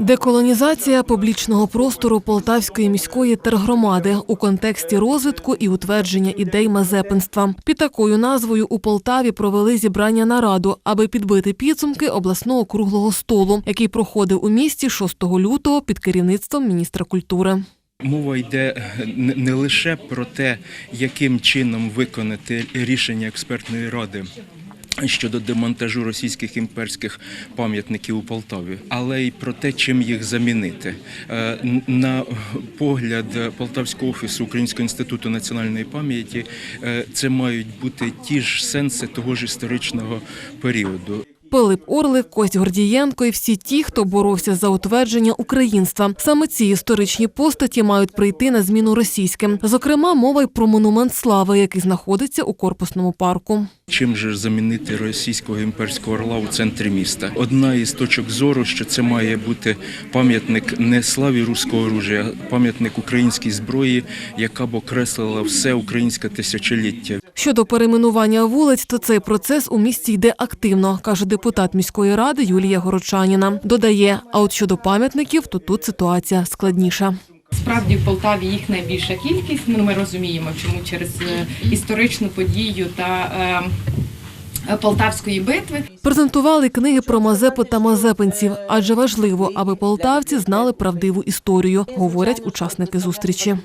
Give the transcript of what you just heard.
Деколонізація публічного простору Полтавської міської тергромади у контексті розвитку і утвердження ідей мазепинства. Під такою назвою у Полтаві провели зібрання нараду, аби підбити підсумки обласного круглого столу, який проходив у місті 6 лютого під керівництвом міністра культури. Мова йде не не лише про те, яким чином виконати рішення експертної ради. Щодо демонтажу російських імперських пам'ятників у Полтаві, але й про те, чим їх замінити. Е, На погляд Полтавського офісу Українського інституту національної пам'яті, е, це мають бути ті ж сенси того ж історичного періоду. Пилип Орлик, Кость Гордієнко і всі ті, хто боровся за утвердження українства. Саме ці історичні постаті мають прийти на зміну російським. Зокрема, мова й про монумент слави, який знаходиться у корпусному парку. Чим же замінити російського імперського орла у центрі міста? Одна із точок зору, що це має бути пам'ятник не славі руського оружия, а пам'ятник українській зброї, яка б окреслила все українське тисячоліття. Щодо перейменування вулиць, то цей процес у місті йде активно, каже депутат міської ради Юлія Горочаніна. Додає, а от щодо пам'ятників, то тут ситуація складніша. Справді в Полтаві їх найбільша кількість. Ну, ми розуміємо, чому через е, історичну подію та е, Полтавської битви. Презентували книги про Мазепу та мазепинців, адже важливо, аби полтавці знали правдиву історію, говорять учасники зустрічі.